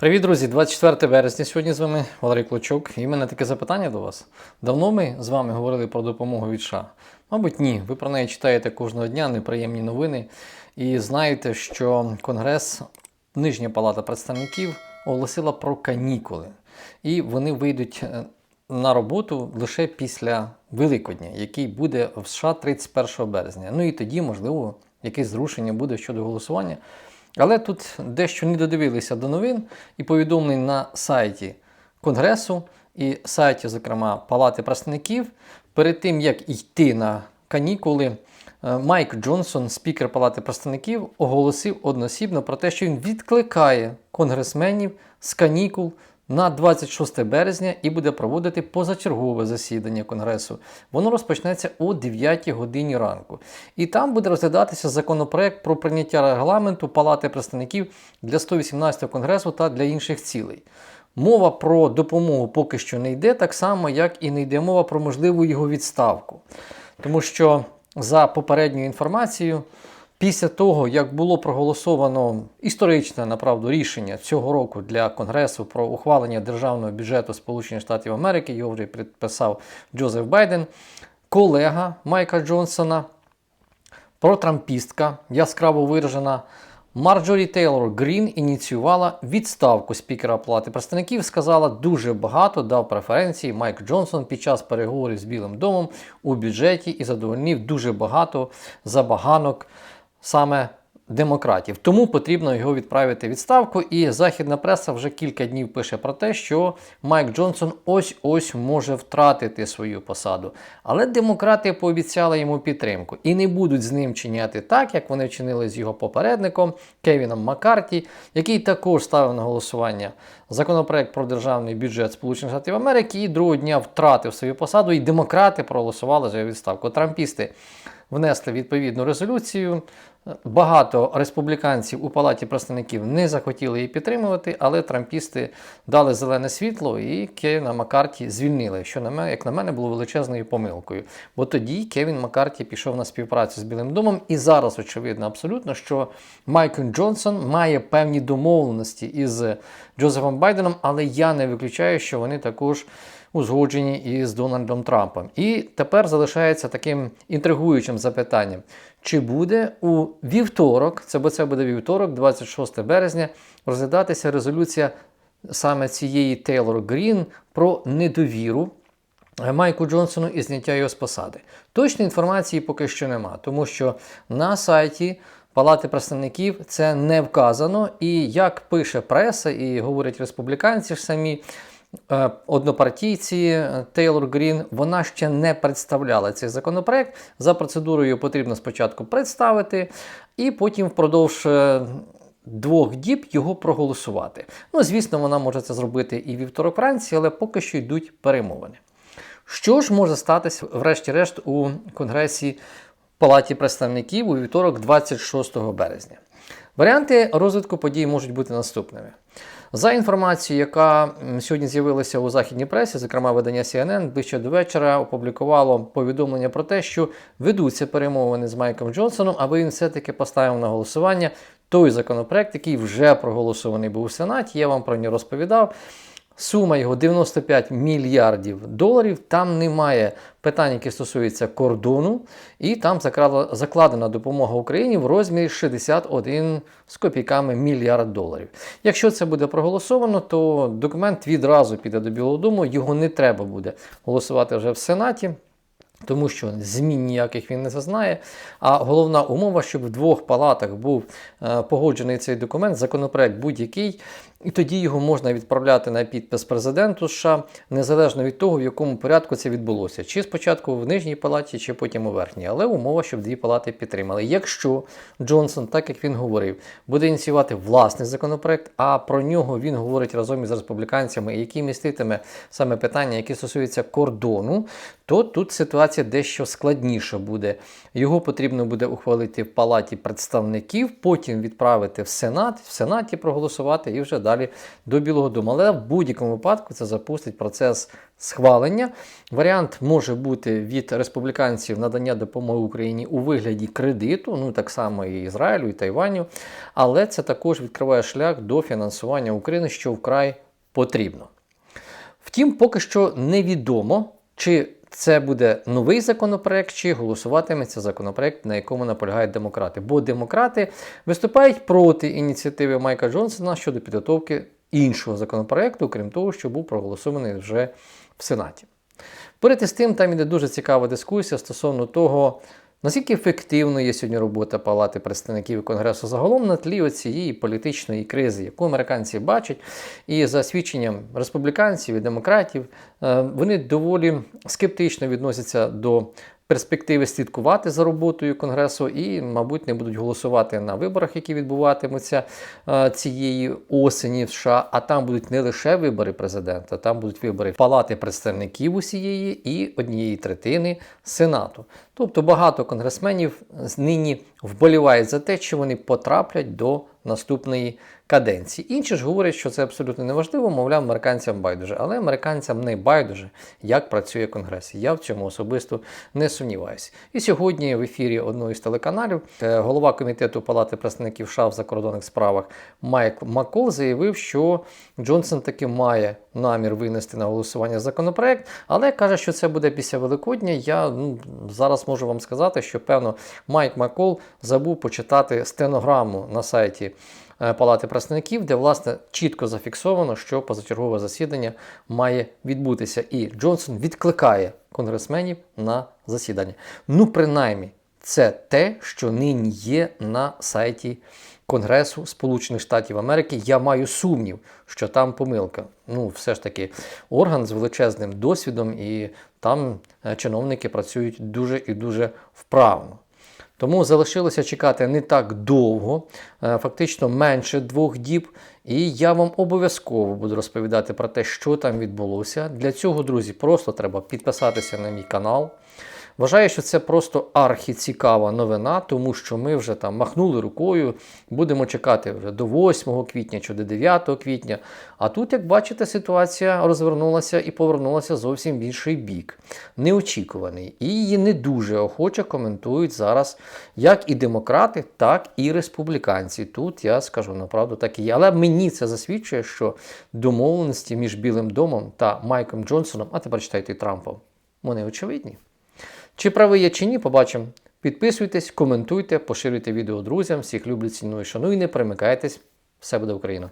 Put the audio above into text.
Привіт, друзі! 24 березня. Сьогодні з вами Валерій Клочок. І в мене таке запитання до вас. Давно ми з вами говорили про допомогу від США? Мабуть, ні. Ви про неї читаєте кожного дня, неприємні новини. І знаєте, що Конгрес, Нижня Палата представників оголосила про канікули. І вони вийдуть е, на роботу лише після Великодня, який буде в США 31 березня. Ну і тоді, можливо, якесь зрушення буде щодо голосування. Але тут дещо не додивилися до новин і повідомлень на сайті Конгресу і сайті, зокрема, Палати представників. Перед тим як йти на канікули, е, Майк Джонсон, спікер Палати представників, оголосив одноосібно про те, що він відкликає конгресменів з канікул на 26 березня і буде проводити позачергове засідання Конгресу. Воно розпочнеться о 9 годині ранку. І там буде розглядатися законопроект про прийняття регламенту Палати представників для 118 Конгресу та для інших цілей. Мова про допомогу поки що не йде, так само, як і не йде мова про можливу його відставку. Тому що за попередньою інформацією, Після того, як було проголосовано історичне направду рішення цього року для Конгресу про ухвалення державного бюджету Сполучених Штатів Америки, його вже підписав Джозеф Байден, колега Майка Джонсона, протрампістка, яскраво виражена. Марджорі Тейлор Грін ініціювала відставку спікера Палати представників, сказала дуже багато, дав преференції Майк Джонсон під час переговорів з Білим домом у бюджеті і задовольнив дуже багато забаганок саме демократів. Тому потрібно його відправити відставку. І західна преса вже кілька днів пише про те, що Майк Джонсон ось-ось може втратити свою посаду. Але демократи пообіцяли йому підтримку і не будуть з ним чиняти так, як вони вчинили з його попередником Кевіном Маккарті, який також ставив на голосування законопроект про державний бюджет Сполучених Штатів Америки і другого дня втратив свою посаду. І демократи проголосували за його відставку. Трампісти внесли відповідну резолюцію. Багато республіканців у палаті представників не захотіли її підтримувати, але трампісти дали зелене світло і Кевіна Маккарті звільнили, що на мене, як на мене, було величезною помилкою. Бо тоді Кевін Маккарті пішов на співпрацю з Білим домом, і зараз очевидно абсолютно, що Майкл Джонсон має певні домовленості із Джозефом Байденом, але я не виключаю, що вони також узгоджені із Дональдом Трампом. І тепер залишається таким інтригуючим запитанням: чи буде у вівторок, це бо це буде вівторок, 26 березня, розглядатися резолюція саме цієї Тейлор Грін про недовіру. Майку Джонсону і зняття його з посади. Точної інформації поки що нема, тому що на сайті Палати представників це не вказано. І як пише преса, і говорять республіканці ж самі, однопартійці Тейлор Грін, вона ще не представляла цей законопроект. За процедурою потрібно спочатку представити, і потім впродовж е, двох діб його проголосувати. Ну, звісно, вона може це зробити і вівторок вранці, але поки що йдуть перемовини. Що ж може статися, врешті-решт, у Конгресі Палаті представників у вівторок, 26 березня? Варіанти розвитку подій можуть бути наступними. За інформацією, яка сьогодні з'явилася у західній пресі, зокрема видання CNN, ближче до вечора опублікувало повідомлення про те, що ведуться перемовини з Майком Джонсоном, аби він все-таки поставив на голосування той законопроект, який вже проголосований був у Сенаті. Я вам про нього розповідав. Сума його 95 мільярдів доларів. Там немає питань, які стосуються кордону, і там закладена допомога Україні в розмірі 61 з копійками мільярд доларів. Якщо це буде проголосовано, то документ відразу піде до Білого Дому, його не треба буде голосувати вже в Сенаті. Тому що змін ніяких він не зазнає. А головна умова, щоб в двох палатах був е, погоджений цей документ, законопроект будь-який, і тоді його можна відправляти на підпис президенту США, незалежно від того, в якому порядку це відбулося. Чи спочатку в нижній палаті, чи потім у верхній. Але умова, щоб дві палати підтримали. Якщо Джонсон, так як він говорив, буде ініціювати власний законопроект, а про нього він говорить разом із республіканцями, який міститиме саме питання, які стосуються кордону, то тут ситуація дещо складніша буде. Його потрібно буде ухвалити в палаті представників, потім відправити в Сенат, в Сенаті проголосувати і вже далі до Білого Дому. Але в будь-якому випадку це запустить процес схвалення. Варіант може бути від республіканців надання допомоги Україні у вигляді кредиту, ну так само і Ізраїлю, і Тайваню. Але це також відкриває шлях до фінансування України, що вкрай потрібно. Втім, поки що невідомо, чи це буде новий законопроект, чи голосуватиметься законопроект, на якому наполягають демократи. Бо демократи виступають проти ініціативи Майка Джонсона щодо підготовки іншого законопроекту, крім того, що був проголосований вже в Сенаті. Поряд із тим, там іде дуже цікава дискусія стосовно того, наскільки ефективною є сьогодні робота Палати представників Конгресу загалом на тлі цієї політичної кризи, яку американці бачать, і за свідченням республіканців і демократів, е, вони доволі скептично відносяться до перспективи слідкувати за роботою Конгресу і, мабуть, не будуть голосувати на виборах, які відбуватимуться е, цієї осені в США. А там будуть не лише вибори президента, там будуть вибори Палати представників усієї і однієї третини Сенату. Тобто багато конгресменів нині вболівають за те, що вони потраплять до наступної каденції. Інші ж говорять, що це абсолютно неважливо, мовляв, американцям байдуже. Але американцям не байдуже, як працює Конгрес. Я в цьому особисто не сумніваюся. І сьогодні в ефірі одного із телеканалів е, голова комітету Палати представників США в закордонних справах Майк Маккол заявив, що Джонсон таки має намір винести на голосування законопроект, але каже, що це буде після Великодня. Я ну, зараз можу вам сказати, що певно Майк Маккол забув почитати стенограму на сайті. е, Палати представників, де власне чітко зафіксовано, що позачергове засідання має відбутися, і Джонсон відкликає конгресменів на засідання. Ну, принаймні, це те, що нині є на сайті Конгресу Сполучених Штатів Америки. Я маю сумнів, що там помилка. Ну, все ж таки, орган з величезним досвідом, і там е, чиновники працюють дуже і дуже вправно. Тому залишилося чекати не так довго, е, фактично менше двох діб. І я вам обов'язково буду розповідати про те, що там відбулося. Для цього, друзі, просто треба підписатися на мій канал. Вважаю, що це просто архіцікава новина, тому що ми вже там махнули рукою, будемо чекати вже до 8 квітня чи до 9 квітня. А тут, як бачите, ситуація розвернулася і повернулася зовсім в інший бік. Неочікуваний. І її не дуже охоче коментують зараз як і демократи, так і республіканці. Тут я скажу направду так і є. Але мені це засвідчує, що домовленості між Білим домом та Майком Джонсоном, а тепер читайте Трампом, вони очевидні. Чи правий я чи ні, побачимо. Підписуйтесь, коментуйте, поширюйте відео друзям. Всіх люблю, ціную, шаную, не перемикайтесь. Все буде Україна!